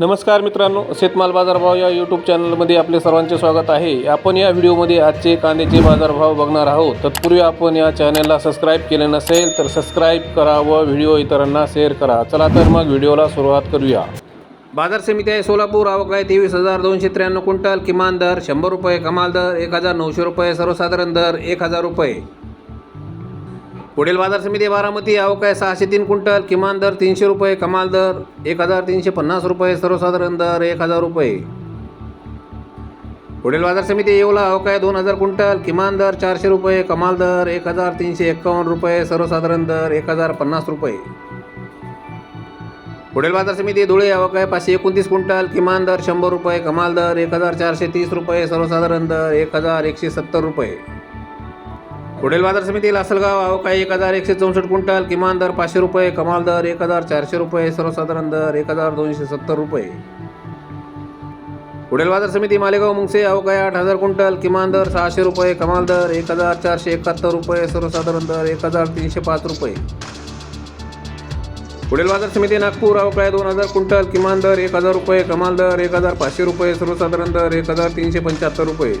नमस्कार मित्रांनो शेतमाल बाजारभाव या यूट्यूब चॅनलमध्ये आपले सर्वांचे स्वागत आहे. आपण या व्हिडिओमध्ये आजचे कांद्याचे बाजारभाव बघणार आहोत. तत्पूर्वी आपण या चॅनलला सबस्क्राईब केले नसेल तर सबस्क्राईब करा व व्हिडिओ इतरांना शेअर करा. चला तर मग व्हिडिओला सुरुवात करूया. बाजार समिती आहे सोलापूर आवक आहे तेवीस हजार दोनशे त्र्याण्णव क्विंटल. किमान दर शंभर रुपये कमाल दर एक हजार नऊशे रुपये सर्वसाधारण दर एक हजार रुपये. पुढील बाजार समिती बारामती अवकाय आहे सहाशे तीन क्विंटल किमान दर तीनशे रुपये कमाल दर एक हजार तीनशे पन्नास रुपये सर्वसाधारण दर एक हजार रुपये. पुढील बाजार समिती येवला अवकाय आहे दोन हजार क्विंटल किमान दर चारशे रुपये कमाल दर एक हजार तीनशे एक्कावन्न रुपये सर्वसाधारण दर एक हजार पन्नास रुपये. पुढील बाजार समिती धुळे आवक आहे पाचशे एकोणतीस क्विंटल किमान दर शंभर रुपये कमाल दर एक हजार चारशे तीस रुपये सर्वसाधारण दर एक हजार एकशे सत्तर रुपये. पुढील बाजार समितीला लासलगाव आवक आहे एक हजार एकशे चौसष्ट क्विंटल किमान दर पाचशे रुपये कमाल दर एक हजार चारशे रुपये सर्वसाधारण दर एक हजार दोनशे सत्तर रुपये. पुढील बाजार समिती मालेगाव मुंगसे आवक आठ हजार क्विंटल किमान दर सहाशे रुपये कमाल दर एक हजार चारशे एकाहत्तर रुपये सर्वसाधारण दर एक हजार तीनशे पाच रुपये. पुढील बाजार समिती नागपूर आवक आहे दोन हजार क्विंटल किमान दर एक हजार रुपये कमाल दर एक हजार पाचशे रुपये सर्वसाधारण दर एक हजार तीनशे पंच्याहत्तर रुपये.